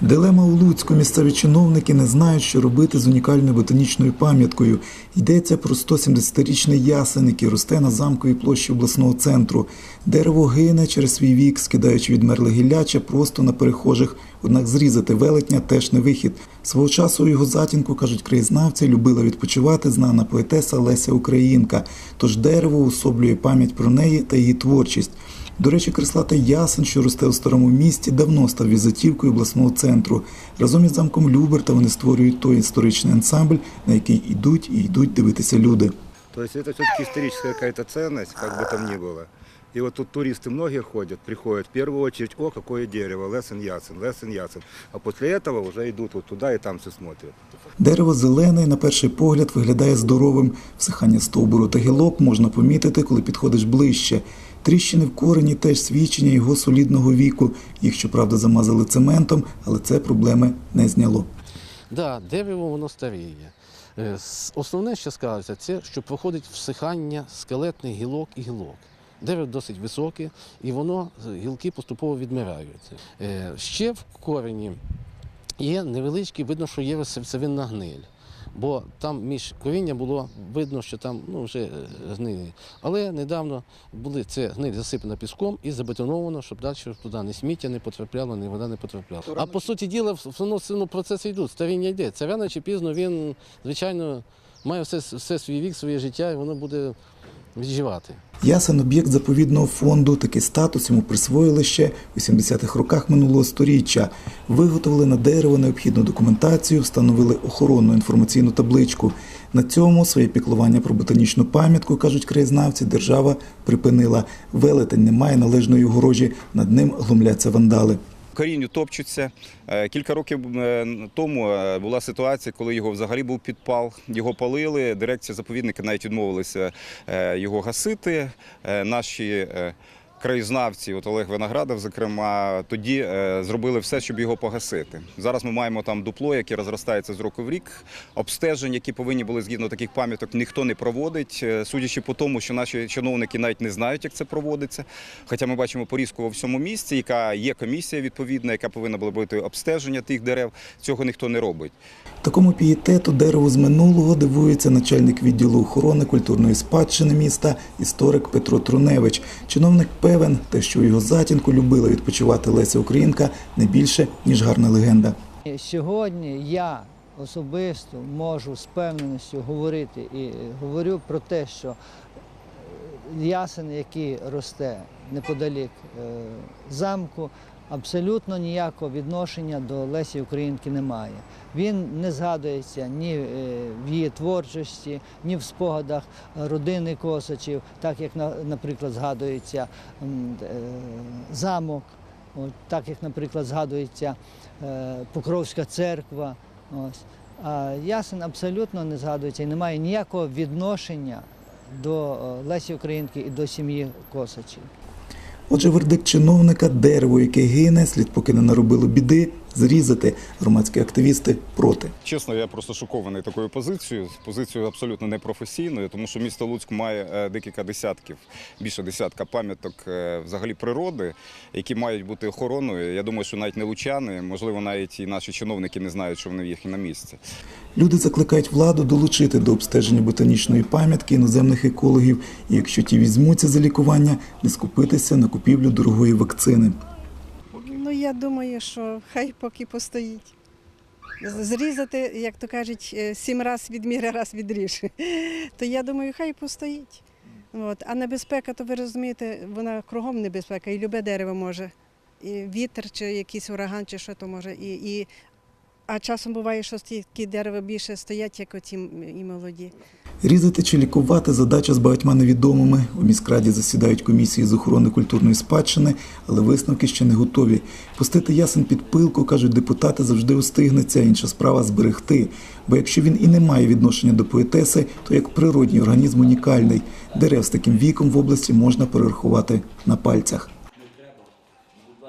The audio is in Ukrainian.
Дилема у Луцьку. Місцеві чиновники не знають, що робити з унікальною ботанічною пам'яткою. Йдеться про 170-річний ясен, який росте на замковій площі обласного центру. Дерево гине через свій вік, скидаючи відмерле гілляча просто на перехожих. Однак зрізати велетня теж не вихід. Свого часу у його затінку, кажуть краєзнавці, любила відпочивати знана поетеса Леся Українка. Тож дерево уособлює пам'ять про неї та її творчість. До речі, крислатий ясен, що росте у старому місті, давно став візитівкою обласного центру. Разом із замком Люберта вони створюють той історичний ансамбль, на який йдуть і йдуть дивитися люди. То есть это все-таки историческая какая-то ценность, как бы там ни было. И вот тут туристы многие ходят, приходят, в первую очередь, о, какое дерево, лесен ясен, лесен ясен. А после этого уже идут вот туда и там все смотрят. Дерево зелене і на перший погляд виглядає здоровим. Всихання стовбуру та гілок можна помітити, коли підходиш ближче. Тріщини в корені теж свідчення його солідного віку. Їх, щоправда, замазали цементом, але це проблеми не зняло. Да, дерево воно старіє. Е, Основне, що скажеться, це що проходить всихання скелетних гілок і гілок. Дерево досить високе, і воно е, гілки поступово відмирають. Е, Ще в корені є невеличкий, видно, що є серцевинна гниль. Бо там між коріння було видно, що там ну, вже е, гнилі. Але недавно були це гниль засипана піском і забетоновано, щоб далі туди ні сміття не потрапляло, ні вода не потрапляла. А по суті діла, в- воно все одно процеси йдуть, старіння йде. Це рано чи пізно він, звичайно, має все, все свій вік, своє життя, і воно буде відживати. Ясен об'єкт заповідного фонду. Такий статус йому присвоїли ще у 70-х роках минулого сторіччя. Виготовили на дерево необхідну документацію, встановили охоронну інформаційну табличку. На цьому своє піклування про ботанічну пам'ятку, кажуть краєзнавці, держава припинила. Велетень не має належної огорожі, над ним глумляться вандали. Корінню топчуться. Е, Кілька років е, тому е, була ситуація, коли його взагалі був підпал. Його палили. Дирекція заповідника навіть відмовилася його гасити. Наші краєзнавці, от Олег Виноградов, зокрема, тоді е, зробили все, щоб його погасити. Зараз ми маємо там дупло, яке розростається з року в рік. Обстежень, які повинні були згідно таких пам'яток, ніхто не проводить. Е, Судячи по тому, що наші чиновники навіть не знають, як це проводиться. Хоча ми бачимо порізку во всьому місці, яка є комісія відповідна, яка повинна була робити обстеження тих дерев. Цього ніхто не робить. Такому пієтету дереву з минулого дивується начальник відділу охорони культурної спадщини міста, історик Петро Труневич. Чиновник певен, те, що у його затінку любила відпочивати Леся Українка, не більше ніж гарна легенда. Сьогодні я особисто можу з певненістю говорити і говорю про те, що ясен, який росте неподалік е, замку, абсолютно ніякого відношення до Лесі Українки немає. Він не згадується ні е, в її творчості, ні в спогадах родини Косачів, так як, на- наприклад, згадується е, замок, так як, наприклад, згадується е, Покровська церква. Ось. А Ясен абсолютно не згадується і не має ніякого відношення до е, Лесі Українки і до сім'ї Косачів. Отже, вердикт чиновника дерево, яке гине, слід поки не наробило біди, зрізати. Громадські активісти проти. Чесно, я просто шокований такою позицією. Позицією абсолютно непрофесійною, тому що місто Луцьк має е, декілька десятків, більше десятка пам'яток е, взагалі природи, які мають бути охороною. Я думаю, що навіть не лучани, можливо, навіть і наші чиновники не знають, що вони в їх на місці. Люди закликають владу долучити до обстеження ботанічної пам'ятки іноземних екологів, і якщо ті візьмуться за лікування, не скупитися на купівлю дорогої вакцини. Я думаю, що хай поки постоїть. Зрізати, як то кажуть, е, сім раз відміри, раз відріж. То я думаю, хай постоїть. От. А небезпека, то ви розумієте, вона кругом небезпека, і любе дерево може. І вітер, чи якийсь ураган, чи що то може. І, і... А часом буває, що такі дерева більше стоять, як оті і молоді. Різати чи лікувати задача з багатьма невідомими. У міськраді засідають комісії з охорони культурної спадщини, але висновки ще не готові. Пустити ясен під пилку, кажуть депутати, завжди устигнеться. Інша справа зберегти. Бо якщо він і не має відношення до поетеси, то як природній організм унікальний. Дерев з таким віком в області можна перерахувати на пальцях.